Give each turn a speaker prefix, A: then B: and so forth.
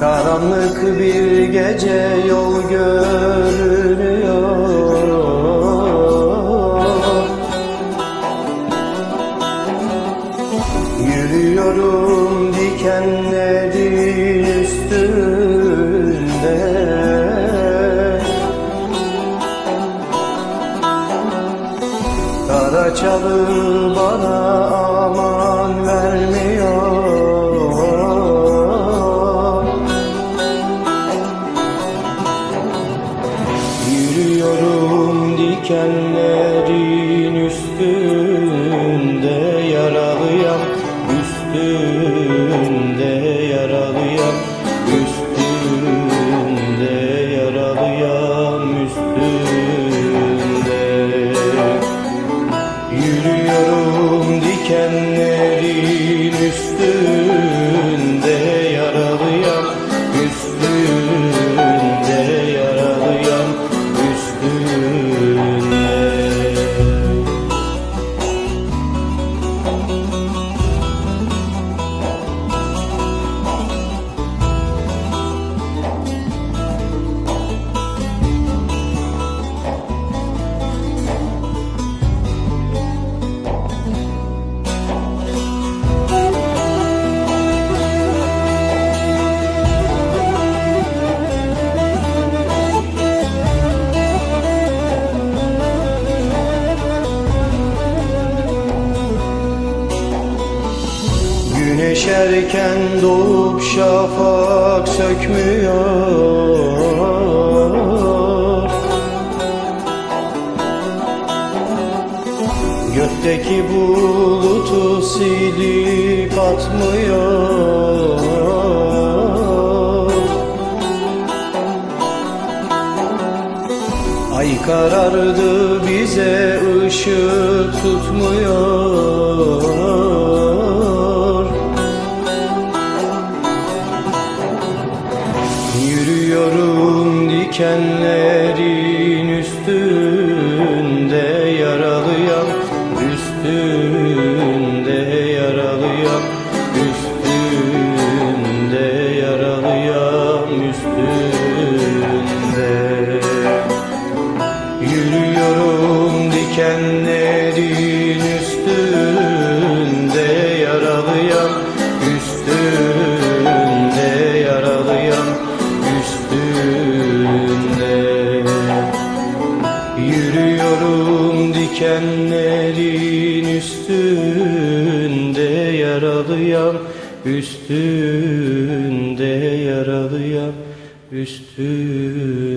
A: Karanlık bir gece yol görünüyor. Yürüyorum dikenlerin üstünde. Kara çalı bana aman Yürüyorum dikenlerin üstünde yaralıyam Üstünde yaralıyam Üstünde yaralıyam Güneş erken doğup şafak sökmüyor. Gökteki bulutu silip atmıyor. Ay karardı bize ışık tutmuyor dikenlerin üstünde yaralıyam Üstünde yaralıyam Üstünde yaralıyam Üstünde. Yürüyorum dikenlerin dikenlerin üstünde yaralıyam Üstünde yaralıyam Üstünde